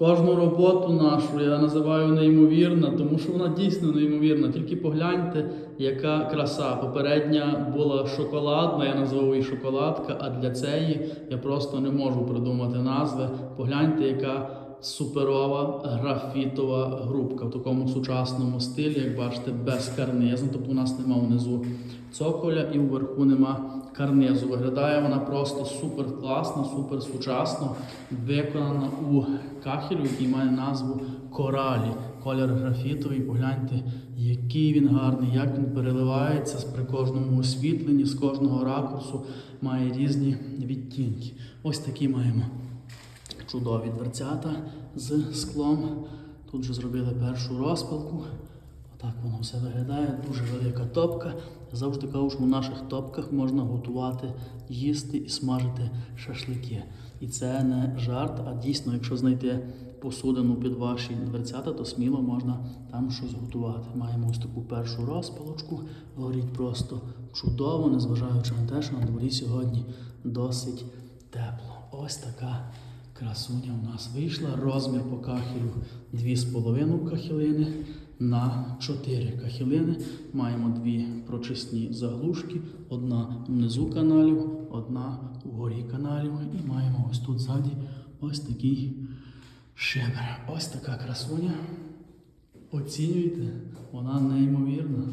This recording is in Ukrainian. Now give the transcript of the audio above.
Кожну роботу нашу я називаю неймовірна, тому що вона дійсно неймовірна. Тільки погляньте, яка краса. Попередня була шоколадна, я назвав її шоколадка, а для цієї я просто не можу придумати назви. Погляньте, яка суперова графітова грубка в такому сучасному стилі, як бачите, без карнизу. Тобто у нас нема внизу цоколя і вверху нема карнизу. Виглядає вона просто супер класно, супер сучасно, виконана у кахелю, який має назву коралі. Колір графітовий. Погляньте, який він гарний, як він переливається при кожному освітленні, з кожного ракурсу має різні відтінки. Ось такі маємо чудові дверцята з склом. Тут вже зробили першу розпалку. Отак воно все виглядає. Дуже велика топка. Я завжди кажу, що в наших топках можна готувати, їсти і смажити шашлики. І це не жарт, а дійсно, якщо знайти посудину під ваші дверцята, то сміло можна там щось готувати. Маємо ось таку першу розпалочку. Горіть просто чудово, незважаючи на те, що на дворі сьогодні досить тепло. Ось така красуня у нас вийшла. Розмір по кахелю 2,5 кахілини на 4 кахілини. Маємо дві прочисні заглушки, одна внизу каналів, одна вгорі каналів. І маємо ось тут ззаді ось такий шибер. Ось така красуня. Оцінюйте, вона неймовірна.